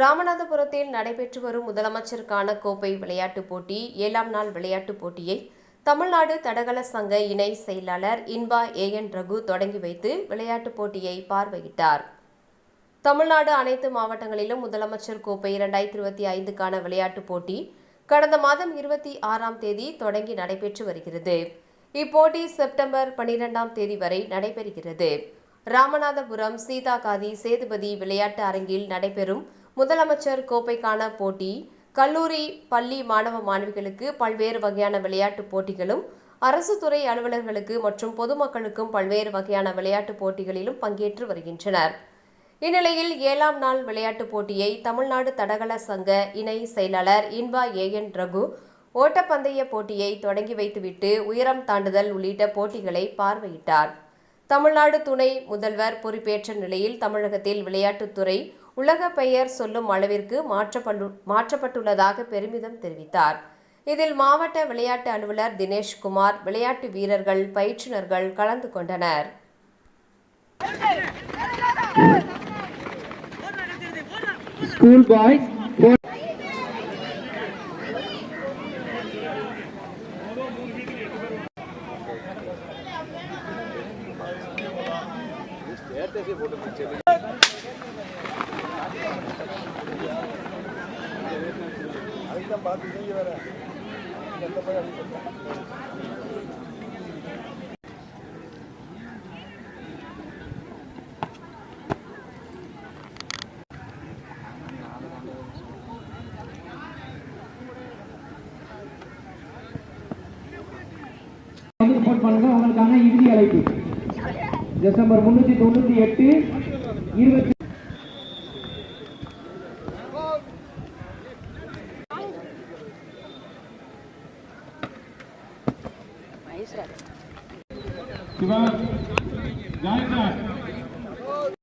ராமநாதபுரத்தில் நடைபெற்று வரும் முதலமைச்சருக்கான கோப்பை விளையாட்டுப் போட்டி ஏழாம் நாள் விளையாட்டுப் போட்டியை தமிழ்நாடு தடகள சங்க இணை செயலாளர் இன்பா ஏஎன் ரகு தொடங்கி வைத்து விளையாட்டுப் போட்டியை பார்வையிட்டார். தமிழ்நாடு அனைத்து மாவட்டங்களிலும் முதலமைச்சர் கோப்பை இரண்டாயிரத்தி இருபத்தி ஐந்துக்கான விளையாட்டுப் போட்டி கடந்த மாதம் இருபத்தி ஆறாம் தேதி தொடங்கி நடைபெற்று வருகிறது. இப்போட்டி செப்டம்பர் பனிரெண்டாம் தேதி வரை நடைபெறுகிறது. ராமநாதபுரம் சீதாகாதி சேதுபதி விளையாட்டு அரங்கில் நடைபெறும் முதலமைச்சர் கோப்பைக்கான போட்டி கல்லூரி பள்ளி மாணவ மாணவிகளுக்கு பல்வேறு வகையான விளையாட்டுப் போட்டிகளும் அரசு துறை அலுவலர்களுக்கு மற்றும் பொதுமக்களுக்கும் பல்வேறு வகையான விளையாட்டுப் போட்டிகளிலும் பங்கேற்று வருகின்றனர். இந்நிலையில் ஏழாம் நாள் விளையாட்டுப் போட்டியை தமிழ்நாடு தடகள சங்க இணை செயலாளர் இன்பா ஏஎன் ரகு ஓட்டப்பந்தய போட்டியை தொடங்கி வைத்துவிட்டு உயரம் தாண்டுதல் உள்ளிட்ட போட்டிகளை பார்வையிட்டார். தமிழ்நாடு துணை முதல்வர் பொறுப்பேற்ற நிலையில் தமிழகத்தில் விளையாட்டுத்துறை உலக பெயர் சொல்லும் அளவிற்கு மாற்றப்பட்டு மாற்றப்பட்டுள்ளதாக பெருமிதம் தெரிவித்தார். இதில் மாவட்ட விளையாட்டு அலுவலர் தினேஷ்குமார் விளையாட்டு வீரர்கள் பயிற்றுநர்கள் கலந்து கொண்டனர். ஸ்கூல் பாய்ஸ் பண்ணுங்க உங்களுக்கான இறுதி அழைப்பு. டிசம்பர் முன்னூத்தி தொண்ணூத்தி எட்டு இருபத்தி சிவா ஜாயின் சார்